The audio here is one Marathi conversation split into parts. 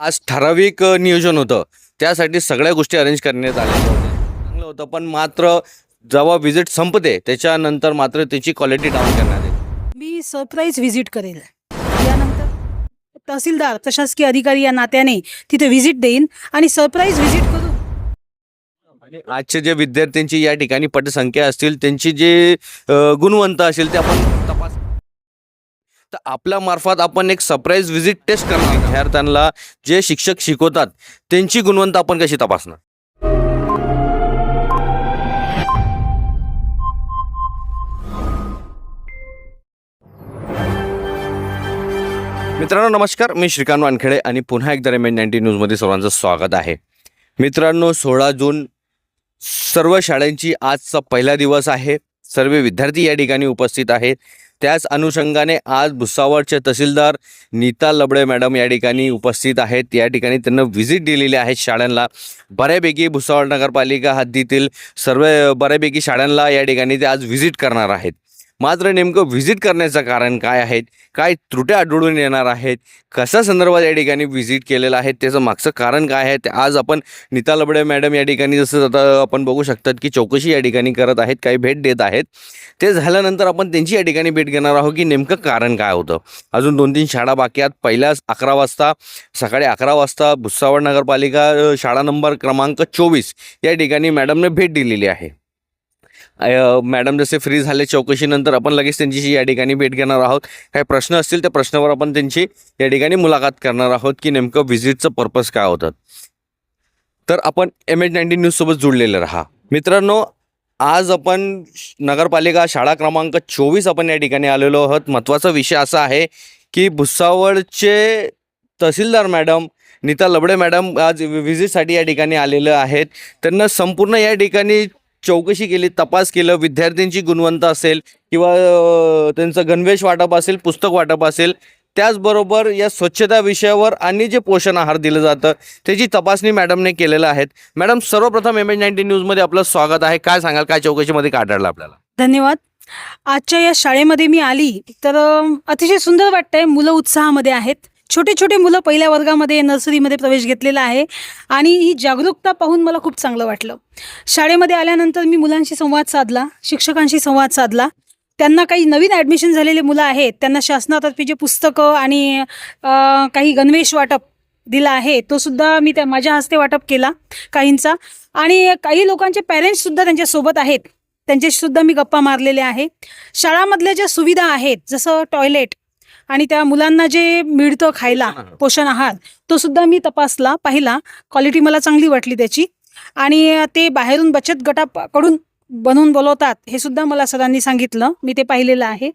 आज ठराविक नियोजन होतं. त्यासाठी सगळ्या गोष्टी अरेंज करण्यात आल्या. चांगलं होतं पण मात्र जेव्हा विजिट संपते त्याच्यानंतर मात्र त्याची क्वालिटी डाऊन करण्यात येते. मी सरप्राईज व्हिजिट करेल. यानंतर तहसीलदार प्रशासकीय अधिकारी या नात्याने तिथे व्हिजिट देईन आणि सरप्राईज व्हिजिट करून आणि आजचे जे विद्यार्थ्यांची या ठिकाणी पटसंख्या असतील त्यांची जे गुणवंत असेल ते आपण तर आपल्या मार्फत आपण एक सरप्राईज व्हिजिट टेस्ट करणार विद्यार्थ्यांना जे शिक्षक शिकवतात त्यांची गुणवत्ता आपण कशी तपासणार? मित्रांनो नमस्कार. मी श्रीकांत वानखेडे आणि पुन्हा एकदा रेमेन नाईन्टी न्यूजमध्ये सर्वांचं स्वागत आहे. मित्रांनो सोळा जून सर्व शाळांची आजचा पहिला दिवस आहे. सर्व विद्यार्थी या ठिकाणी उपस्थित आहेत. त्याच अनुषंगाने आज भुसावळचे तहसीलदार नीता लबडे मॅडम या ठिकाणी उपस्थित आहेत. या ठिकाणी त्यांना व्हिजिट दिलेली आहे शाळांना. बऱ्यापैकी भुसावळ नगरपालिका हद्दीतील सर्व बऱ्यापैकी शाळांना या ठिकाणी ते आज व्हिजिट करणार आहेत. मात्र नेमकं व्हिजिट करण्याचं कारण काय आहेत? काय त्रुट्या आढळून येणार आहेत? कशा संदर्भात या ठिकाणी व्हिजिट केलेलं आहे? त्याचं मागचं कारण काय आहे? ते आज आपण नीता लबडे मॅडम या ठिकाणी जसं आता आपण बघू शकतात की चौकशी या ठिकाणी करत आहेत काही भेट देत आहेत. ते झाल्यानंतर आपण त्यांची या ठिकाणी भेट घेणार आहोत की नेमकं कारण काय होतं? अजून दोन तीन शाळा बाकी आहेत. पहिल्याच अकरा वाजता सकाळी अकरा वाजता भुसावळ नगरपालिका शाळा नंबर क्रमांक चोवीस या ठिकाणी मॅडमने भेट दिलेली आहे. मॅडम जसे फ्री झाले चौकशीनंतर आपण लगेच त्यांच्याशी या ठिकाणी भेट घेणार आहोत. काही प्रश्न असतील त्या प्रश्नावर आपण त्यांची या ठिकाणी मुलाखत करणार आहोत की नेमकं व्हिजिटचं पर्पज काय होतं. तर आपण एम एच नाईन्टीन न्यूजसोबत जुळलेले राहा. मित्रांनो आज आपण श- नगरपालिका शाळा क्रमांक चोवीस आपण या ठिकाणी आलेलो आहोत. महत्त्वाचा विषय असा आहे की भुसावळचे तहसीलदार मॅडम नीता लबडे मॅडम आज व्हिजिटसाठी या ठिकाणी आलेलं आहेत. त्यांना संपूर्ण या ठिकाणी चौकशी केली तपास केलं विद्यार्थ्यांची गुणवंत असेल किंवा त्यांचं गणवेश वाटप असेल पुस्तक वाटप असेल त्याचबरोबर या स्वच्छता विषयावर आणि जे पोषण आहार दिलं जातं त्याची तपासणी मॅडमने केलेलं आहेत. मॅडम सर्वप्रथम एम एच नाईन्टी न्यूजमध्ये आपलं स्वागत आहे. काय सांगाल? काय चौकशीमध्ये काय आढळलं आपल्याला? धन्यवाद. आजच्या या शाळेमध्ये मी आली तर अतिशय सुंदर वाटतंय. मुलं उत्साहामध्ये आहेत. छोटे छोटे मुलं पहिल्या वर्गामध्ये नर्सरीमध्ये प्रवेश घेतलेला आहे आणि ही जागरूकता पाहून मला खूप चांगलं वाटलं. शाळेमध्ये आल्यानंतर मी मुलांशी संवाद साधला शिक्षकांशी संवाद साधला. त्यांना काही नवीन ॲडमिशन झालेले मुलं आहेत त्यांना शासनातर्फे जे पुस्तकं आणि काही गणवेश वाटप दिला आहे तो सुद्धा मी त्या माझ्या हस्ते वाटप केला काहींचा. आणि काही लोकांचे पॅरेंट्ससुद्धा त्यांच्यासोबत आहेत त्यांच्याशी सुद्धा मी गप्पा मारलेले आहे. शाळामधल्या ज्या सुविधा आहेत जसं टॉयलेट आणि त्या मुलांना जे मिळतं खायला पोषण आहार. तो सुद्धा मी तपासला पाहिला. क्वालिटी मला चांगली वाटली त्याची. आणि ते बाहेरून बचत गटाकडून बनवून बोलवतात हे सुद्धा मला सरांनी सांगितलं. मी ते पाहिलेलं आहे.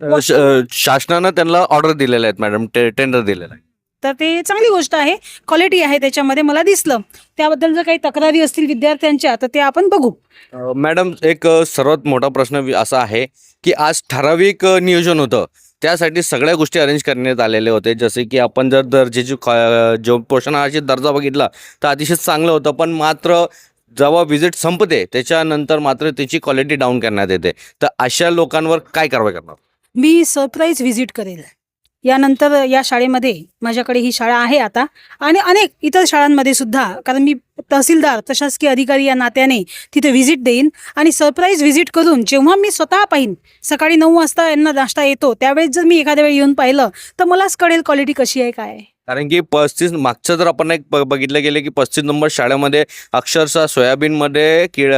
अ, श- अ, शासनानं त्यांना ऑर्डर दिलेल्या आहेत मॅडम टे टेंडर दिलेलं आहे. तर ते चांगली गोष्ट आहे. क्वालिटी आहे त्याच्यामध्ये मला दिसलं. त्याबद्दल जर काही तक्रारी असतील विद्यार्थ्यांच्या तर ते आपण बघू. अ, मॅडम एक अ, सर्वात मोठा प्रश्न वि- असा आहे की आज ठराविक अ, नियोजन होतं. त्यासाठी सगळ्या गोष्टी अरेंज करण्यात आलेले होते. जसे की आपण जर दर्जेची जो पोषण आहाराची दर्जा बघितला तर अतिशय चांगलं होतं. पण मात्र जेव्हा विजिट संपते त्याच्यानंतर मात्र त्याची क्वालिटी डाऊन करण्यात येते. तर अशा लोकांवर काय कारवाई करणार? मी सरप्राईज व्हिजिट करेल. यानंतर या शाळेमध्ये माझ्याकडे ही शाळा आहे आता. आणि अनेक इतर शाळांमध्ये सुद्धा कारण मी तहसीलदार प्रशासकीय अधिकारी या नात्याने तिथे व्हिजिट देईन. आणि सरप्राईज व्हिजिट करून जेव्हा मी स्वतः पाहीन सकाळी नऊ वाजता यांना नाश्ता येतो त्यावेळेस जर मी एखाद्या वेळी येऊन पाहिलं तर मलाच कळेल क्वालिटी कशी आहे काय कारण की पस्तीस मागचं जर आपण एक ब- बघितलं गेलं की पस्तीस नंबर शाळेमध्ये अक्षरशः सोयाबीनमध्ये कीड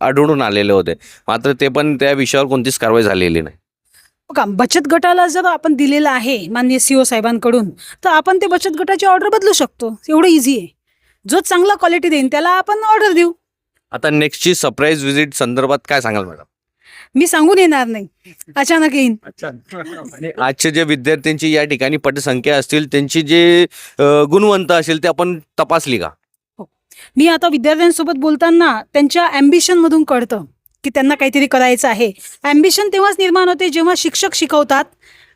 आढळून आलेले होते. मात्र ते पण त्या विषयावर कोणतीच कारवाई झालेली नाही. बघा बचत गटाला जर आपण दिलेलं आहे माननीय सी ओ साहेबांकडून तर आपण ते बचत गटाची ऑर्डर बदलू शकतो. एवढं इझी आहे. जो चांगला क्वालिटी देईन त्याला आपण ऑर्डर देऊ. आता नेक्स्टची सरप्राईज व्हिजिट संदर्भात काय सांगाल मॅडम मी सांगून येणार नाही. अचानक येईन. आणि आजचे जे विद्यार्थ्यांची या ठिकाणी पटसंख्या असतील त्यांची जे अ, गुणवंत असेल ते आपण तपासली का? मी आता विद्यार्थ्यांसोबत बोलताना त्यांच्या ambition मधून कळतं. की त्यांना काहीतरी करायचं आहे. ॲम्बिशन तेव्हाच निर्माण होते जेव्हा शिक्षक शिकवतात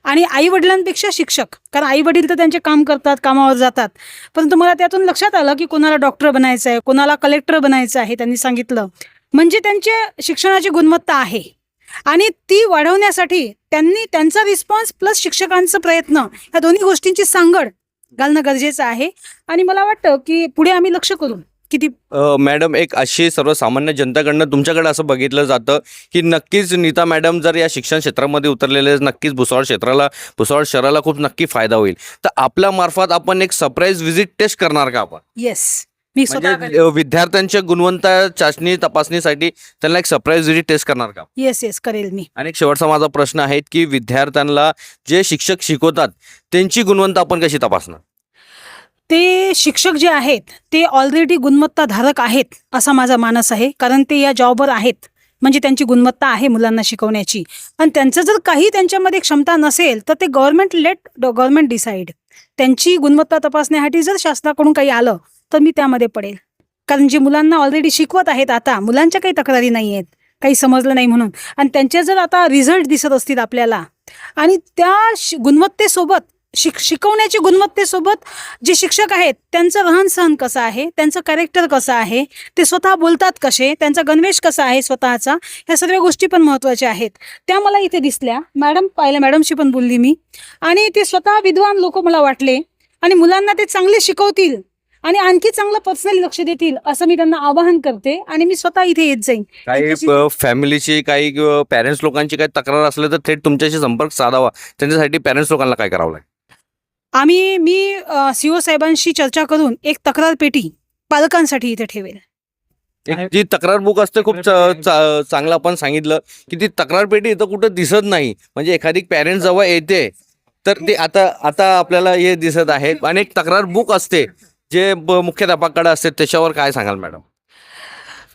आणि आई वडिलांपेक्षा शिक्षक. कारण आई वडील तर त्यांचे काम करतात कामावर जातात. परंतु मला त्यातून लक्षात आलं की कोणाला डॉक्टर बनायचं आहे कोणाला कलेक्टर बनायचं आहे त्यांनी सांगितलं. म्हणजे त्यांच्या शिक्षणाची गुणवत्ता आहे. आणि ती वाढवण्यासाठी त्यांनी त्यांचा रिस्पॉन्स प्लस शिक्षकांचा प्रयत्न या दोन्ही गोष्टींची सांगड घालणं गरजेचं आहे. आणि मला वाटतं की पुढे आम्ही लक्ष करू किती मॅडम एक अशी सर्वसामान्य जनतेकडनं तुमच्याकडे असं बघितलं जातं की नक्कीच नीता मॅडम जर या शिक्षण क्षेत्रामध्ये उतरलेले नक्कीच भुसावळ क्षेत्राला भुसावळ शहराला खूप नक्की फायदा होईल. तर आपल्या मार्फत आपण एक सरप्राईज व्हिजिट टेस्ट करणार का आपण? येस मी म्हणजे विद्यार्थ्यांच्या गुणवत्ता चाचणी तपासणीसाठी त्यांना एक सरप्राईज व्हिजिट टेस्ट करणार का? येस येस करेल मी. आणि एक शेवटचा माझा प्रश्न आहे की विद्यार्थ्यांना जे शिक्षक शिकवतात त्यांची गुणवत्ता आपण कशी तपासणार? ते शिक्षक जे आहेत ते ऑलरेडी गुणवत्ताधारक आहेत असा माझा मानस आहे. कारण ते या जॉबवर आहेत. म्हणजे त्यांची गुणवत्ता आहे मुलांना शिकवण्याची. आणि त्यांचं जर काही त्यांच्यामध्ये क्षमता नसेल तर ते गव्हर्नमेंट लेट गव्हर्नमेंट डिसाईड त्यांची गुणवत्ता तपासण्यासाठी जर शासनाकडून काही आलं तर मी त्यामध्ये पडेल. कारण जे मुलांना ऑलरेडी शिकवत आहेत आता मुलांच्या काही तक्रारी नाही आहेत. काही समजलं नाही म्हणून. आणि त्यांचे जर आता रिझल्ट दिसत असतील आपल्याला आणि त्या शि- गुणवत्तेसोबत शिक शिकवण्याची गुणवत्तेसोबत जे शिक्षक आहेत त्यांचं रहन सहन कसं आहे त्यांचं कॅरेक्टर कसं आहे ते स्वतः बोलतात कसे त्यांचा गणवेश कसा आहे स्वतःचा ह्या सर्व गोष्टी पण महत्त्वाच्या आहेत. त्या मला इथे दिसल्या. मॅडम पाहिल्या मॅडमशी पण बोलली मी. आणि ते स्वतः विद्वान लोक मला वाटले. आणि मुलांना ते चांगले शिकवतील. आणि आणखी चांगलं पर्सनली लक्ष देतील असं मी त्यांना आवाहन करते. आणि मी स्वतः इथे येत जाईन. काही फॅमिलीची काही पॅरेंट्स लोकांची काही तक्रार असले तर थेट तुमच्याशी संपर्क साधावा. त्यांच्यासाठी पॅरेंट्स लोकांना काय करावं लागेल? आम्ही मी सीओ साहेबांशी चर्चा करून एक तक्रार पेटी पालकांसाठी इथे ठेवेल. एक जी तक्रार बुक असते खूप चांगलं आपण सांगितलं की ती तक्रार पेटी इथं कुठं दिसत नाही. म्हणजे एखादी पॅरेंट जेव्हा येते तर ते आता आता आपल्याला हे दिसत आहे. आणि एक तक्रार बुक असते जे ब- मुख्याध्यापकाकडे असते त्याच्यावर काय सांगाल मॅडम?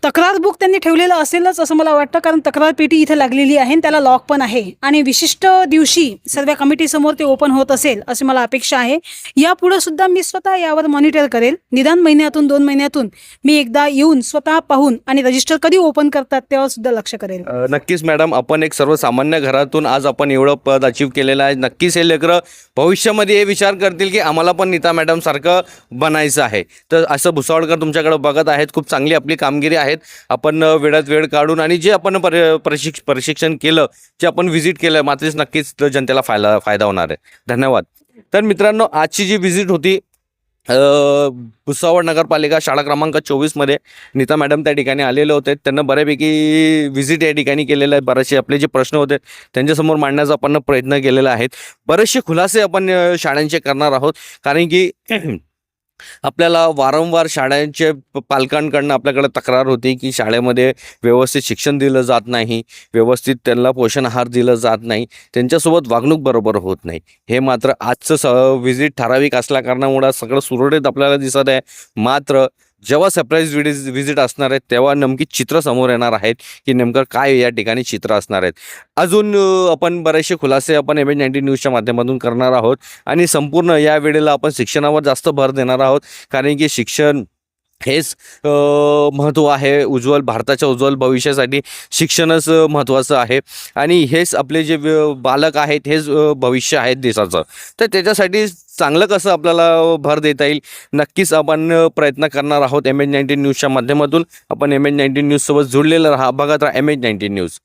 तक्रार बुक त्यांनी ठेवलेलं असेलच असं मला वाटतं कारण तक्रार पेटी इथे लागलेली आहे आणि त्याला लॉक पण आहे. आणि विशिष्ट दिवशी सर्व कमिटीसमोर ते ओपन होत असेल अशी मला अपेक्षा आहे. यापुढे सुद्धा मी स्वतः यावर मॉनिटर करेल. निदान महिन्यातून दोन महिन्यातून मी एकदा येऊन स्वतः पाहून आणि रजिस्टर कधी ओपन करतात तेव्हा सुद्धा लक्ष करेल. नक्कीच मॅडम आपण एक सर्वसामान्य घरातून आज आपण एवढं पद अचीव केलेलं आहे. नक्कीच हे लेकरं भविष्यामध्ये हे विचार करतील की आम्हाला पण नीता मॅडम सारखं बनायचं आहे. तर असं भुसावळकर तुमच्याकडे बघत आहेत. खूप चांगली आपली कामगिरी आहे. आहेत. आपण वेळात वेळ काढून आणि जे आपण पर प्रशिक्ष प्रशिक्षण केलं जे आपण व्हिजिट केलं मात्रच नक्कीच जनतेला फायदा फायदा होणार आहे. धन्यवाद. तर मित्रांनो आजची जी व्हिजिट होती भुसावळ नगरपालिका शाळा क्रमांक चोवीसमध्ये नीता मॅडम त्या ठिकाणी आलेले होते. त्यांना बऱ्यापैकी व्हिजिट या ठिकाणी केलेलं आहे बरेचसे आपले जे प्रश्न होते त्यांच्यासमोर मांडण्याचा आपण प्रयत्न केलेला आहे. बरेचसे खुलासे आपण शाळांचे करणार आहोत. कारण की आपल्याला वारंवार शाळांचे पालकांकडनं आपल्याकडे तक्रार होती की शाळेमध्ये व्यवस्थित शिक्षण दिलं जात नाही व्यवस्थित त्यांना पोषण आहार दिलं जात नाही त्यांच्यासोबत वागणूक बरोबर होत नाही. हे मात्र आजचं स व्हिजिट ठराविक असल्याकारणामुळं सगळं सुरळीत आपल्याला दिसत आहे. मात्र जेव्हा सरप्राईज व्हिडिज व्हिजिट असणार आहेत तेव्हा नेमकी चित्र समोर येणार आहेत की नेमकं काय या ठिकाणी चित्र असणार आहेत. अजून आपण बरेचसे खुलासे आपण एम एच नाईन्टी न्यूजच्या माध्यमातून करणार आहोत आणि संपूर्ण या वेळेला आपण शिक्षणावर जास्त भर देणार आहोत. कारण की शिक्षण हेच महत्त्व आहे. उज्ज्वल भारताच्या उज्ज्वल भविष्यासाठी शिक्षणच महत्त्वाचं आहे. आणि हेच आपले जे व्य- बालक आहेत हेच भविष्य आहेत देशाचं. तर त्याच्यासाठी चांगलं कसं आपल्याला भर देता येईल? नक्कीच आपण प्रयत्न करणार आहोत एम एच नाईन्टीन न्यूजच्या माध्यमातून. आपण एम एच नाईन्टीन न्यूजसोबत जोडलेलं राहा. बघत राहा एम एच नाईन्टीन न्यूज